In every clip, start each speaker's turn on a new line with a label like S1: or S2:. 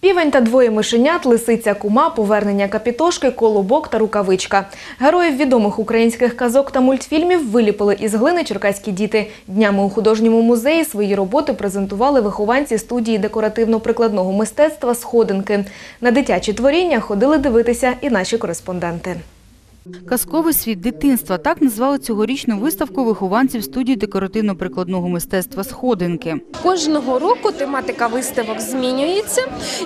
S1: Півень та двоє мишенят, лисиця кума, повернення капітошки, колобок та рукавичка. Героїв відомих українських казок та мультфільмів виліпили із глини черкаські діти. Днями у художньому музеї свої роботи презентували вихованці студії декоративно-прикладного мистецтва «Сходинки». На дитячі творіння ходили дивитися і наші кореспонденти.
S2: Казковий світ дитинства так назвали цьогорічну виставку вихованців студії декоративно-прикладного мистецтва Сходинки.
S3: Кожного року тематика виставок змінюється,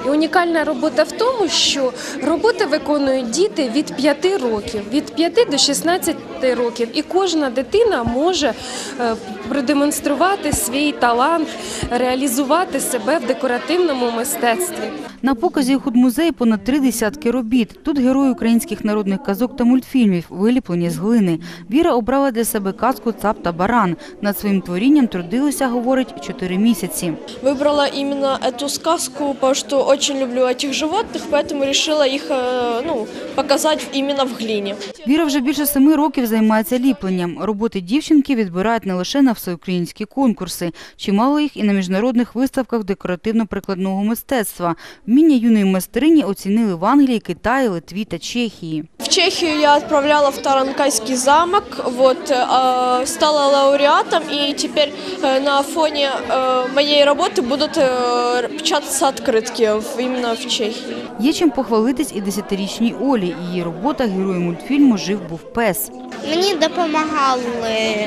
S3: і унікальна робота в тому, що роботи виконують діти від 5 років, від 5 до 16 років, і кожна дитина може е, продемонструвати свій талант, реалізувати себе в декоративному мистецтві.
S2: На показі у худмузеї понад три десятки робіт. Тут герої українських народних казок та мультфільмів, виліплені з глини. Віра обрала для себе казку «Цап та баран». Над своїм творінням трудилися, говорить, чотири місяці.
S4: Выбрала именно эту сказку, потому что очень люблю этих животных, поэтому решила их э, ну, показать именно в глине.
S2: Віра вже більше семи років займається ліпленням. Роботи дівчинки відбирають не лише на всеукраїнські конкурси. Чимало їх і на міжнародних виставках декоративно-прикладного мистецтва. Вміння юної майстрині оцінили в Англії, Китаї, Литві та Чехії.
S4: В Чехию я отправляла в Таранкайский замок, вот, э, стала лауреатом, и теперь э, на фоне э, моей работы будут э, печататься открытки в- именно в Чехии.
S2: Є чим похвалитись і десятирічній Олі. Її робота герою мультфільму Жив був пес.
S5: Мені допомагали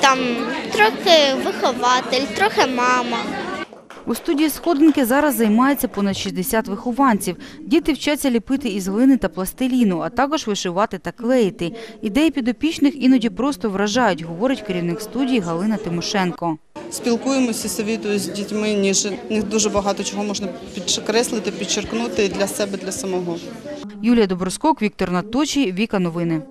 S5: там трохи вихователь, трохи мама.
S2: У студії сходинки зараз займається понад 60 вихованців. Діти вчаться ліпити із глини та пластиліну, а також вишивати та клеїти. Ідеї підопічних іноді просто вражають, говорить керівник студії Галина Тимошенко.
S6: Спілкуємося, совітую з дітьми, ніж них дуже багато чого можна підкреслити, підчеркнути для себе, для самого.
S2: Юлія Доброскок, Віктор Наточій, Віка Новини.